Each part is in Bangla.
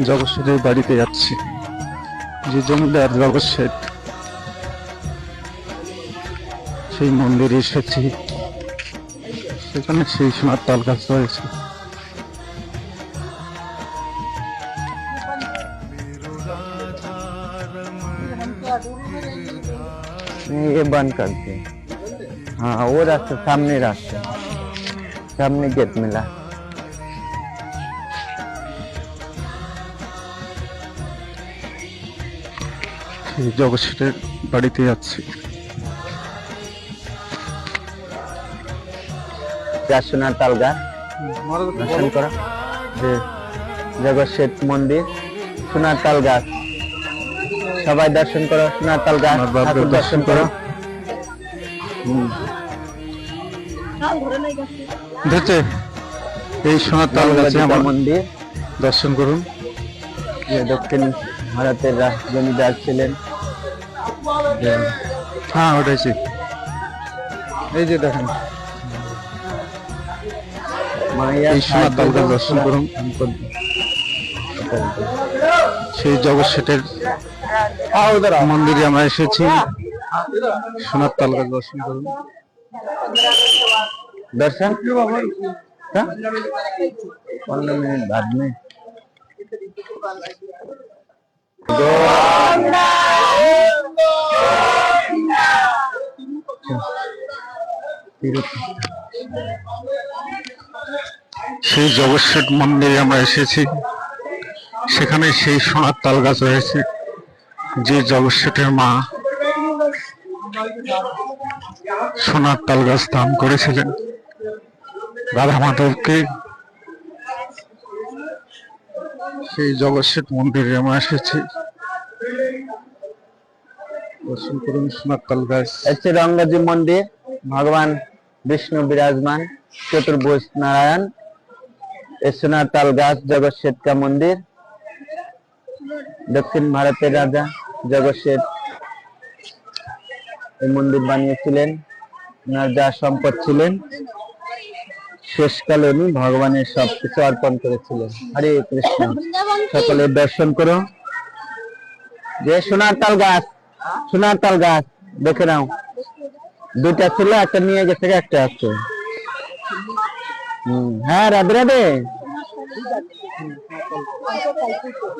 জগৎ শেঠের বাড়িতে যাচ্ছি যে জমিদার জগৎ শেঠ সেই মন্দিরে এসেছি সেখানে সেই সময় তাল গাছ রয়েছে नहीं ये बंद कर दे हाँ वो रास्ता सामने रास्ता सामने गेट मिला জগৎ শেঠের বাড়িতে যাচ্ছি যা সোনার তাল গাছ দর্শন করা। যে জগৎ শেঠ মন্দির সোনার তাল গাছ। সবাই দর্শন করো সোনার তাল গাছ। দর্শন করো। দেখছে এই সোনার তাল গাছে আমার মন্দির। দর্শন করুন। দক্ষিণ ভারতের রা- জমিদার ছিলেন যে হ্যাঁ ওটাইছি এই যে দেখেন মাইয়া এই সোনার তাল গাছ দর্শন করুন সেই জগৎ শেঠের মন্দিরে আমরা এসেছি সোনার তাল গাছ দর্শন করুন दर्शन हाँ? पंद्रह मिनट बाद में সেই জগৎ শেঠ মন্দিরে আমরা এসেছি। সেখানে সেই সোনার তাল গাছ রয়েছে, যে জগৎ শেঠের মা সোনার তাল গাছ দান করেছিলেন। রাধা মাধবকে সেই জগৎশেঠ মন্দিরে আমরা এসেছি। দর্শন করুন গাছ। এসছে রঙ্গজি মন্দির, ভগবান বিষ্ণু বিরাজমান, চতুর্ভুজ নারায়ণ এসোনার তাল গাছ জগৎ শেটকা মন্দির, দক্ষিণ ভারতের রাজা জগৎ শেঠ এই মন্দির বানিয়েছিলেন, ওনার যা সম্পদ ছিলেন। শেষকালে উনি ভগবানের সবকিছু অর্পণ করেছিলেন। হরে কৃষ্ণ। সকলে দর্শন করো। যে সোনার তাল গাছ সোনার তাল গাছ দেখে নাও। দুইটা ছিল একটা নিয়ে গেছে একটা আছে। হুম, হ্যাঁ রাধে রাধে।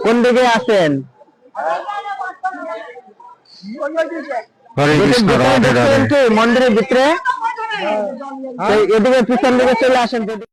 কোন দিকে আছেন? কি? মন্দিরের ভিতরে? এদিকে পিছন দিকে চলে আসেন।